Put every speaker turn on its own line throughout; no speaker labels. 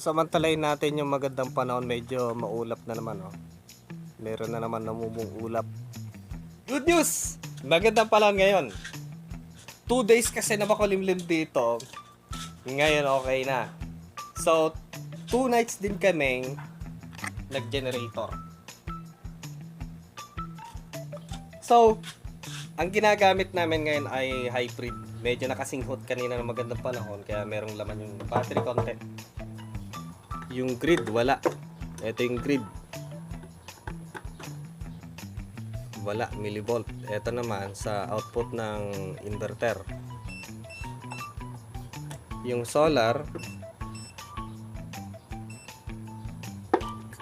samantalayin natin yung magandang panahon. Medyo maulap na naman, oh. Meron na naman namumong ulap. Good news! Magandang panahon ngayon. Two days kasi na makulimlim dito. Ngayon, okay na. So, two nights din kaming nag-generator. So, ang ginagamit namin ngayon ay hybrid. Medyo nakasinghot kanina ng magandang panahon kaya merong laman yung battery content. Yung grid, wala. Ito yung grid. Wala, millivolt. Ito naman sa output ng inverter. Yung solar,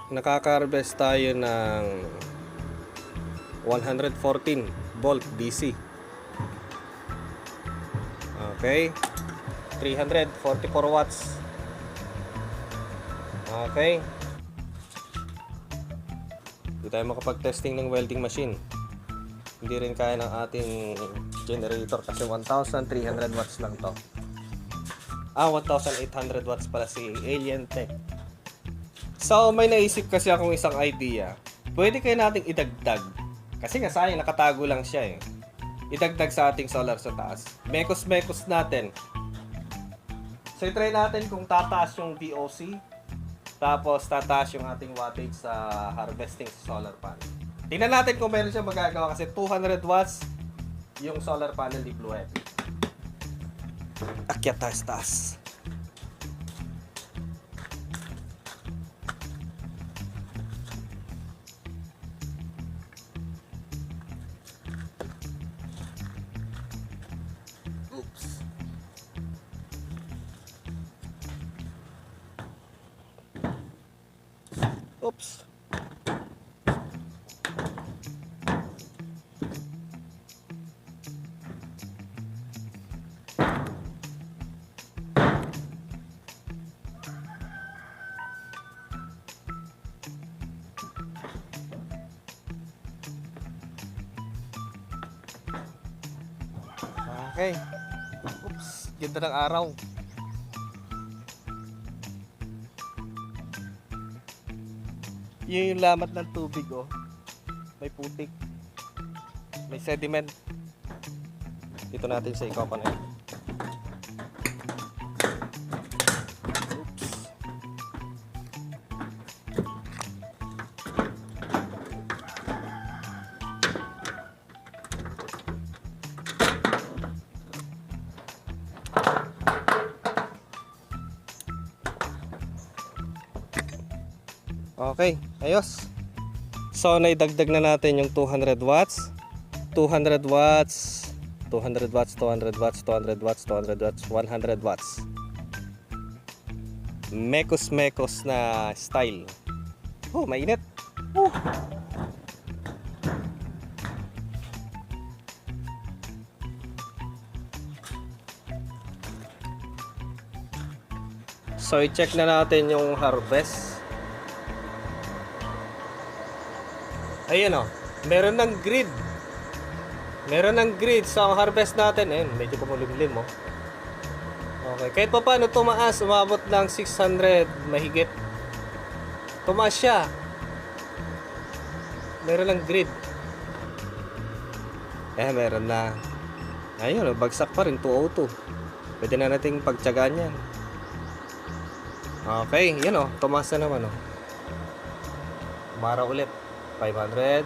nakaka-harvest tayo ng 114 volt DC. Okay. 344 watts. Okay. Hindi tayo makapag-testing ng welding machine. Hindi rin kaya ng ating generator kasi 1,300 watts lang to. Ah, 1,800 watts pala si Alien Tech. So, may naisip kasi akong isang idea. Pwede kayo nating idagdag. Kasi nga sayang, nakatago lang siya eh. Idagdag sa ating solar sa taas. Mekos-mekos natin. So, try natin kung tataas yung VOC. Tapos, tataas yung ating wattage sa harvesting sa solar panel. Tingnan natin kung meron siya magagawa kasi 200 watts yung solar panel ni Blue Heavy. Akyat taas taas. Oops. Okay. Oops, ganda ng Yun yung lamat ng tubig, oh. May putik. May sediment. Dito natin sa i-connect. Oops. Okay, ayos. So, naidagdag na natin yung 200 watts. 200 watts, 200 watts, 200 watts, 200 watts, 200 watts, 100 watts. Mekos-mekos na style. Oh, mainit. Oh. So, i-check na natin yung harvest. Ayun o. Meron ng grid. Meron ng grid sa harvest natin. Ayun, medyo kumulimlim o. Okay. Kahit pa paano tumaas, umabot ng 600 mahigit. Tumaas siya. Meron ng grid. Eh, meron na. Ayun, bagsak pa rin. 202. Pwede na nating pagtsagaan yan. Okay, yun o. Tumaas na naman o. Mara ulit. 500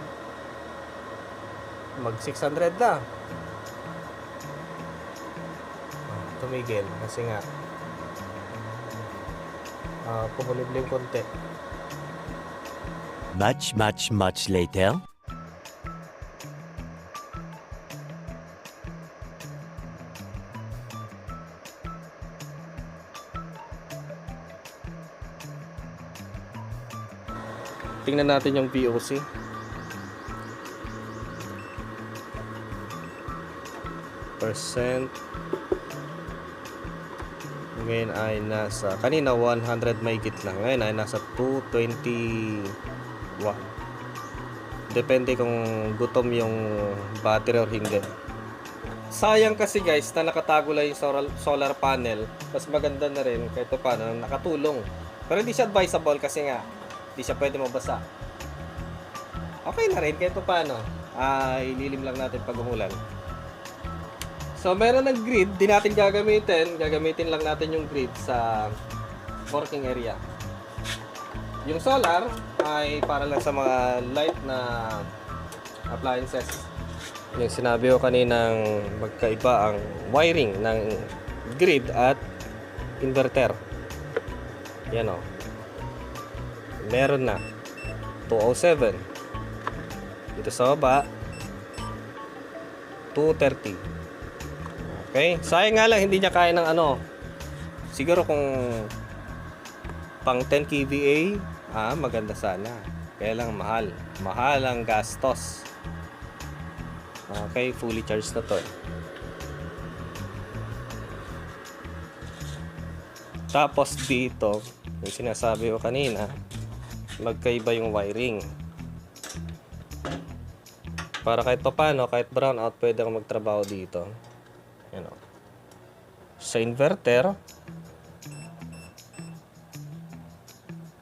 mag 600 na. Ah, tumigil kasi nga uh, pumuliblim konti.
Much, much, much later.
Tingnan natin yung VOC percent. Ngayon ay nasa kanina 100 may lang. Ngayon ay nasa 221 depende kung gutom yung battery or hindi. Sayang kasi guys na nakatago lang yung solar, panel. Mas maganda na rin kahit pa paano nakatulong. Pero hindi siya advisable kasi nga, hindi siya pwede mabasa. Okay na rin, kahit pa paano. Ah, ililim lang natin pag umulan. So, meron ng grid, di natin gagamitin. Gagamitin lang natin yung grid sa working area. Yung solar ay para lang sa mga light na appliances. Yung sinabi ko kaninang magkaiba ang wiring ng grid at inverter. Yan o. Meron na. 207. Dito sa baba, 230. Okay? Sayang nga lang, hindi niya kaya ng ano. Siguro kung pang 10 kVA, ah, maganda sana. Kaya lang mahal. Mahal ang gastos. Okay, fully charged na to. Tapos dito, yung sinasabi ko kanina, magkaiba yung wiring. Para kahit papano, kahit brown out, pwede akong magtrabaho dito. Yan o. Sa inverter,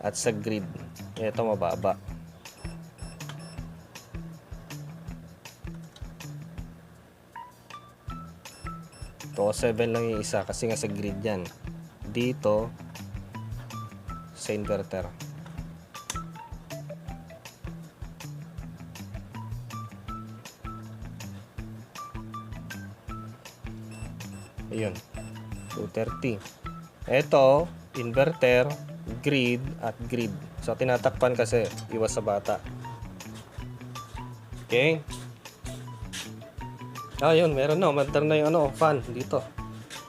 at sa grid. Ito mababa. To 7 lang yung isa kasi nga sa grid yan. Dito sa inverter. Ayun. 230. Ito, inverter, grid, at grid. So, tinatakpan kasi iwas sa bata. Okay? Ah, yun. Meron na. Umantar na yung ano, fan dito.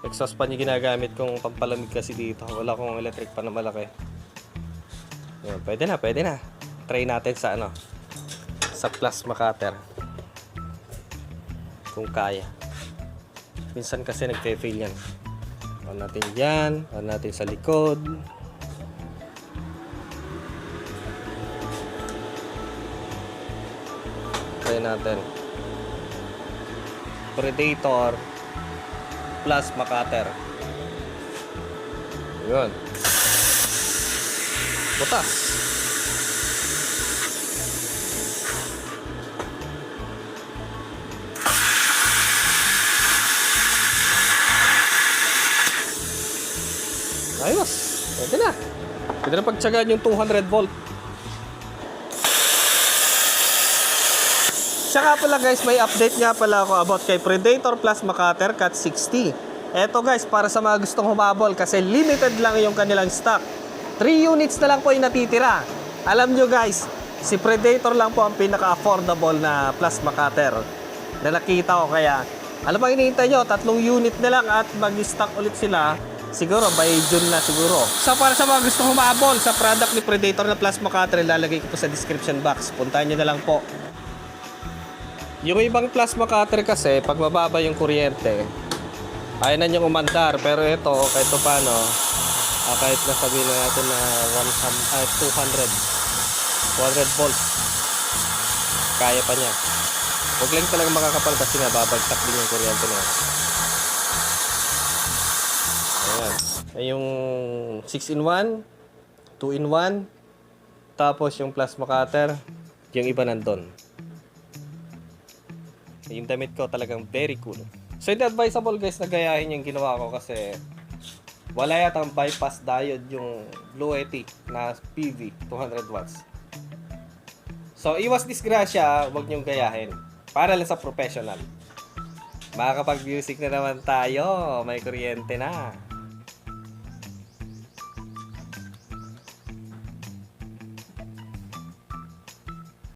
Exhaust fan yung ginagamit kong pampalamig kasi dito. Wala kong electric pa na malaki. Yun, pwede na, pwede na. Try natin sa ano, sa plasma cutter. Kung kaya. Minsan kasi nagfe-fail yan. On natin dyan, on natin sa likod. Try natin. Predator plasma cutter. Yun. Butas. Ayos. Pwede na. Pwede na pagtsagaan yung 200 volt. Nga pala guys, may update nga pala ako about kay Predator Plasma Cutter Cat 60. Eto guys, para sa mga gustong humabol kasi limited lang yung kanilang stock. 3 units na lang po yung natitira. Alam nyo guys, si Predator lang po ang pinaka-affordable na plasma cutter na nakita ko kaya. Alam mo, hinihintay nyo, tatlong unit na lang at mag-stock ulit sila. Siguro, by June na siguro. So, para sa mga gustong humabol sa product ni Predator na plasma cutter, lalagay ko po sa description box. Puntahan nyo na lang po. Yung ibang plasma cutter kasi, pag mababa yung kuryente, ayaw na niyang umandar. Pero ito, kahit pa paano, ah, kahit na sabihin na natin na 100, ah, 200, 200 volts, kaya pa niya. Huwag lang talaga makakapal kasi nga babagsak din yung kuryente niya. Yung 6 in 1, 2 in 1, tapos yung plasma cutter, yung iba nandun. Yung damit ko talagang very cool. So, hindi advisable guys na gayahin yung ginawa ko kasi wala yatang bypass diode yung Blue Yeti na PV 200 watts. So, iwas disgrasya, huwag niyong gayahin. Para lang sa professional. Makakapag-music na naman tayo. May kuryente na.